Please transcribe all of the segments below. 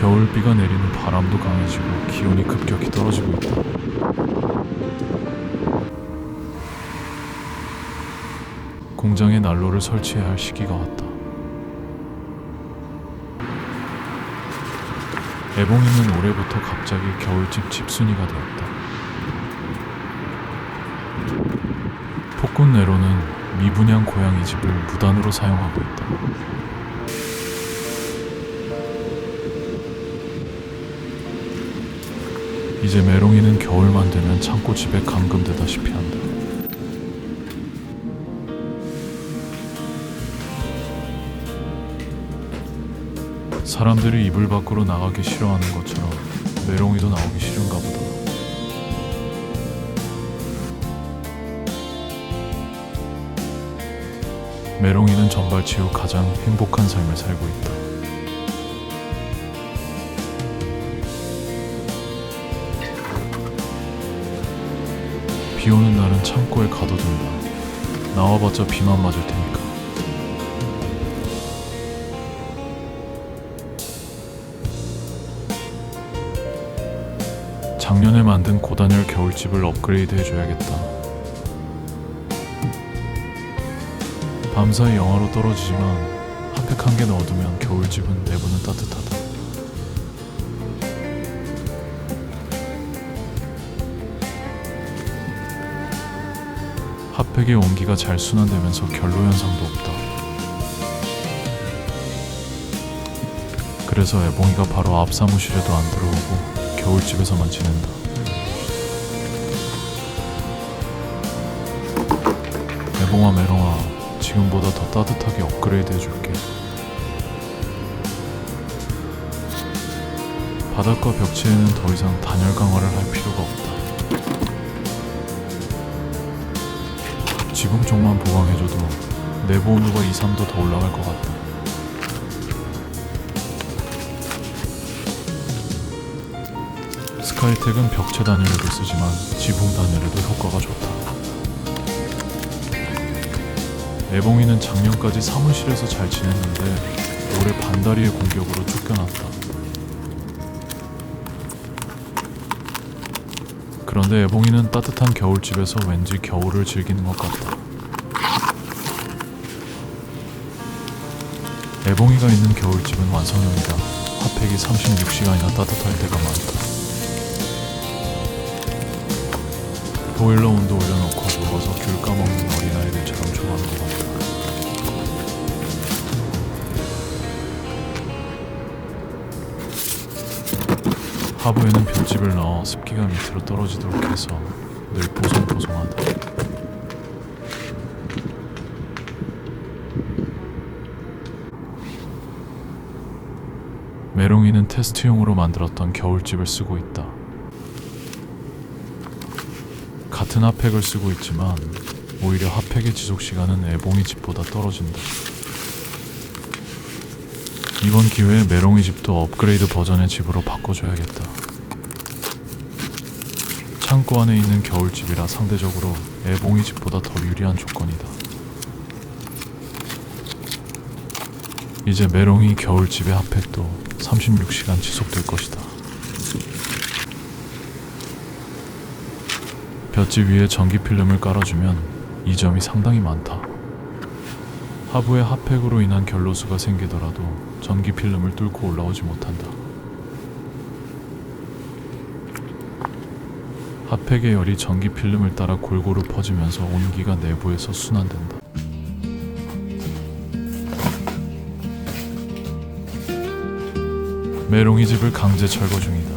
겨울비가 내리는 바람도 강해지고 기온이 급격히 떨어지고 있다. 공장에 난로를 설치해야 할 시기가 왔다. 애봉이는 올해부터 갑자기 겨울집 집순이가 되었다. 폭군 네로는 미분양 고양이 집을 무단으로 사용하고 있다. 이제 메롱이는 겨울만 되면 창고 집에 감금되다시피 한다. 사람들이 이불 밖으로 나가기 싫어하는 것처럼 메롱이도 나오기 싫은가 보다. 메롱이는 전발치 후 가장 행복한 삶을 살고 있다. 비 오는 날은 창고에 가둬둔다. 나와봤자 비만 맞을 테니까. 작년에 만든 고단열 겨울집을 업그레이드 해줘야겠다. 밤사이 영하로 떨어지지만 핫팩 한 개 넣어두면 겨울집은 내부는 따뜻하다. 핫팩의 온기가 잘 순환되면서 결로 현상도 없다. 그래서 애봉이가 바로 앞 사무실에도 안 들어오고 겨울집에서만 지낸다. 애봉아 메롱아 지금보다 더 따뜻하게 업그레이드 해줄게. 바닥과 벽체에는 더 이상 단열 강화를 할 필요가 없다. 지붕 쪽만 보강해줘도 내부 온도가 2, 3도 더 올라갈 것 같다. 스카이텍은 벽체 단열에도 쓰지만 지붕 단열에도 효과가 좋다. 애봉이는 작년까지 사무실에서 잘 지냈는데 올해 반다리의 공격으로 쫓겨났다. 그런데 애봉이는 따뜻한 겨울집에서 왠지 겨울을 즐기는 것 같다. 애봉이가 있는 겨울집은 완성형이다. 핫팩이 36시간이나 따뜻할 때가 많다. 보일러 온도 올려놓고 누워서 귤 까먹는 하부에는 볏짚을 넣어 습기가 밑으로 떨어지도록 해서 늘 보송보송하다. 메롱이는 테스트용으로 만들었던 겨울집을 쓰고 있다. 같은 핫팩을 쓰고 있지만 오히려 핫팩의 지속 시간은 애봉이 집보다 떨어진다. 이번 기회에 메롱이 집도 업그레이드 버전의 집으로 바꿔줘야겠다. 창고 안에 있는 겨울집이라 상대적으로 애봉이 집보다 더 유리한 조건이다. 이제 메롱이 겨울집의 핫팩도 36시간 지속될 것이다. 볏짚 위에 전기 필름을 깔아주면 이 점이 상당히 많다. 하부에 핫팩으로 인한 결로수가 생기더라도 전기 필름을 뚫고 올라오지 못한다. 핫팩의 열이 전기 필름을 따라 골고루 퍼지면서 온기가 내부에서 순환된다. 메롱이 집을 강제 철거 중이다.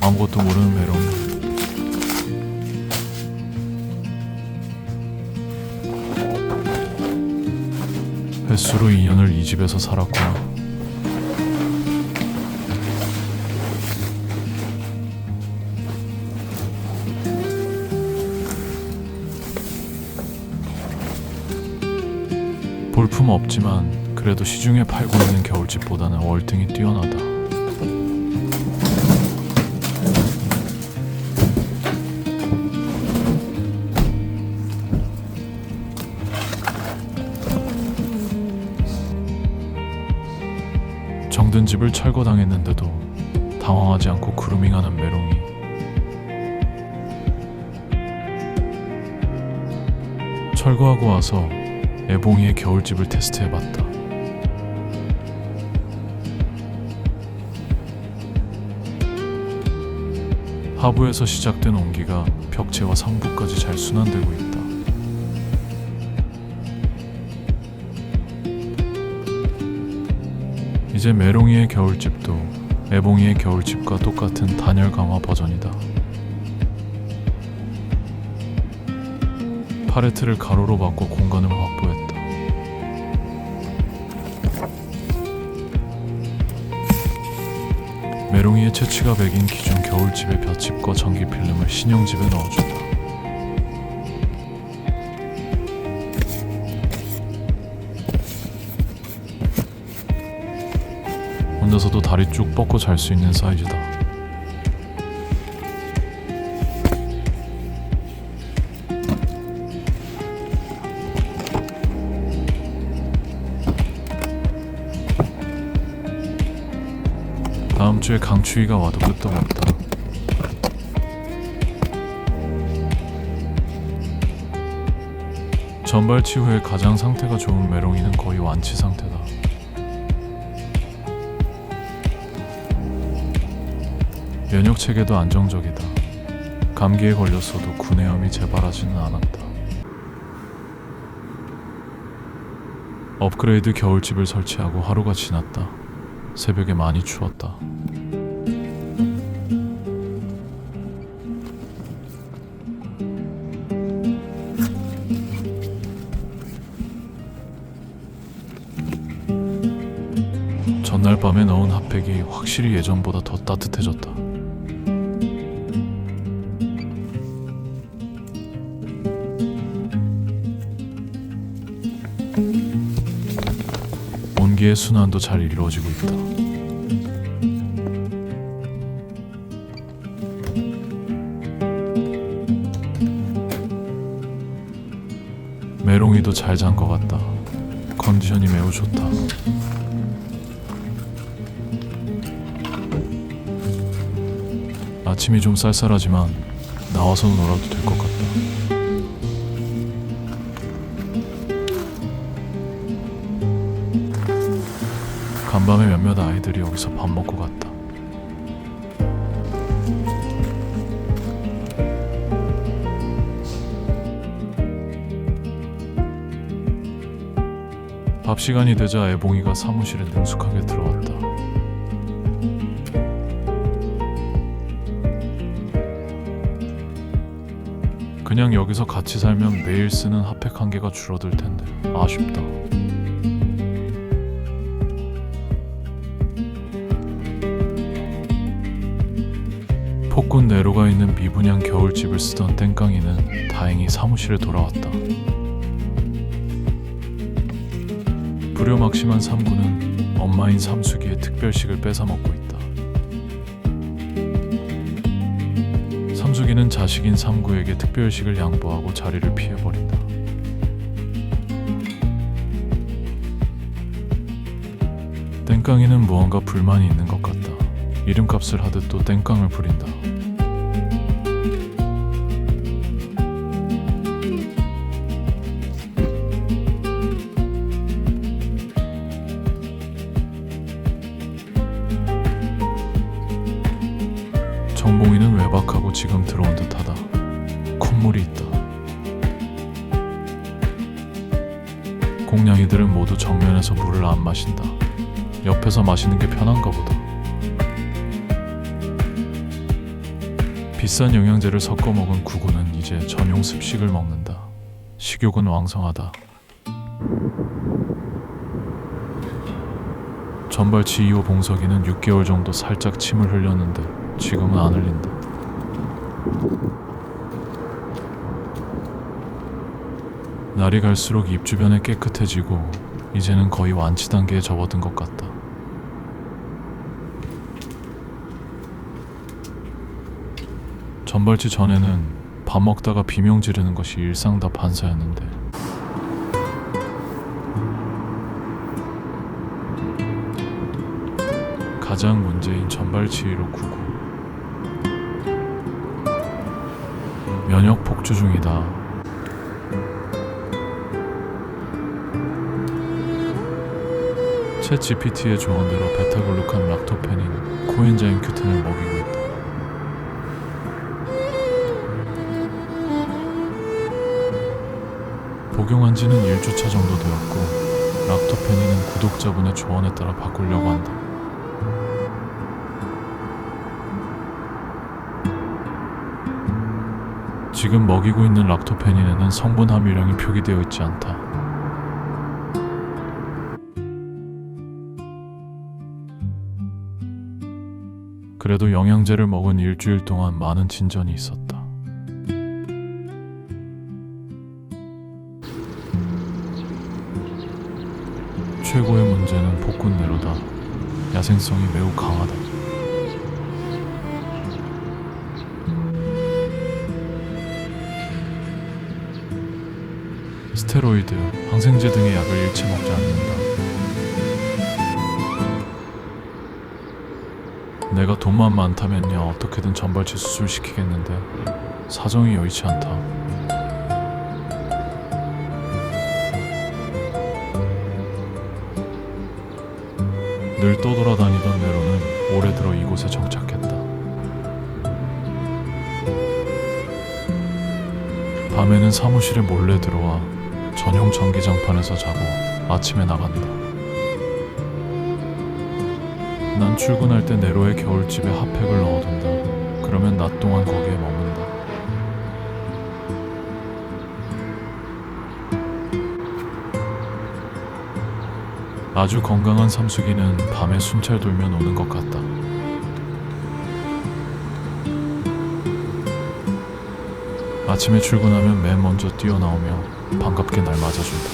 아무것도 모르는 메롱이 횟수로 2년을 이 집에서 살았구나. 볼품 없지만 그래도 시중에 팔고 있는 겨울집보다는 월등히 뛰어나다. 정든 집을 철거당했는데도 당황하지 않고 그루밍하는 메롱이 철거하고 와서 애봉이의 겨울집을 테스트해봤다. 하부에서 시작된 온기가 벽체와 상부까지 잘 순환되고 있다. 이제 메롱이의 겨울집도 애봉이의 겨울집과 똑같은 단열 강화 버전이다. 파레트를 가로로 바꿔 공간을 확보했다. 메롱이의 채취가 백인 기존 겨울집의 볏짚과 전기 필름을 신형집에 넣어준다. 혼자서도 다리 쭉 뻗고 잘 수 있는 사이즈다. 다음 주에 강추위가 와도 끄떡 없다. 전발치 후에 가장 상태가 좋은 메롱이는 거의 완치 상태다. 면역 체계도 안정적이다. 감기에 걸렸어도 구내염이 재발하지는 않았다. 업그레이드 겨울집을 설치하고 하루가 지났다. 새벽에 많이 추웠다. 전날 밤에 넣은 핫팩이 확실히 예전보다 더 따뜻해졌다. 온기의 순환도 잘 이루어지고 있다. 메롱이도 잘 잔 것 같다. 컨디션이 매우 좋다. 아침이 좀 쌀쌀하지만 나와서 놀아도 될 것 같다. 밤에 몇몇 아이들이 여기서 밥 먹고 갔다. 밥 시간이 되자 애봉이가 사무실에 능숙하게 들어왔다. 그냥 여기서 같이 살면 매일 쓰는 핫팩 한 개가 줄어들 텐데 아쉽다. 폭군 내로가 있는 미분양 겨울집을 쓰던 땡깡이는 다행히 사무실에 돌아왔다. 불효막심한 삼구는 엄마인 삼숙이의 특별식을 뺏어 먹고 있다. 삼숙이는 자식인 삼구에게 특별식을 양보하고 자리를 피해버린다. 땡깡이는 무언가 불만이 있는 것 같다. 이름값을 하듯 또 땡깡을 부린다. 정봉이는 외박하고 지금 들어온 듯하다. 콧물이 있다. 공냥이들은 모두 정면에서 물을 안 마신다. 옆에서 마시는 게 편한가 보다. 비싼 영양제를 섞어 먹은 구구는 이제 전용 습식을 먹는다. 식욕은 왕성하다. 전발치 2호 봉석이는 6개월 정도 살짝 침을 흘렸는데 지금은 안 흘린다. 날이 갈수록 입 주변이 깨끗해지고 이제는 거의 완치 단계에 접어든 것 같다. 전발치 전에는 밥 먹다가 비명 지르는 것이 일상 다 반사였는데 가장 문제인 전발치의로 구구. 면역 복주 중이다. 챗 GPT의 조언대로 베타글루칸 락토페닌 코엔자임 큐텐을 먹이고 있다. 복용한 지는 1주차 정도 되었고 락토페닌은 구독자분의 조언에 따라 바꾸려고 한다. 지금 먹이고 있는 락토페닌에는 성분 함유량이 표기되어 있지 않다. 그래도 영양제를 먹은 일주일 동안 많은 진전이 있었다. 최고의 문제는 복근내로다. 야생성이 매우 강하다. 스테로이드, 항생제 등의 약을 일체 먹지 않는다. 내가 돈만 많다면야 어떻게든 전발치 수술 시키겠는데 사정이 여의치 않다. 늘 떠돌아다니던 내로는 올해 들어 이곳에 정착했다. 밤에는 사무실에 몰래 들어와 전용 전기장판에서 자고 아침에 나간다. 난 출근할 때 네로의 겨울집에 핫팩을 넣어둔다. 그러면 낮 동안 거기에 머문 아주 건강한 삼수기는 밤에 순찰 돌면 오는 것 같다. 아침에 출근하면 맨 먼저 뛰어나오며 반갑게 날 맞아준다.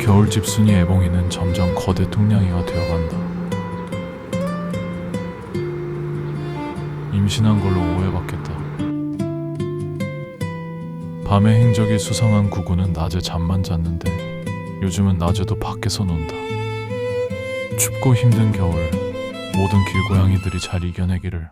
겨울집 순이 애봉이는 점점 거대 뚱냥이가 되어간다. 임신한 걸로 오해받겠다. 밤에 행적이 수상한 구구는 낮에 잠만 잤는데 요즘은 낮에도 밖에서 논다. 춥고 힘든 겨울 모든 길고양이들이 잘 이겨내기를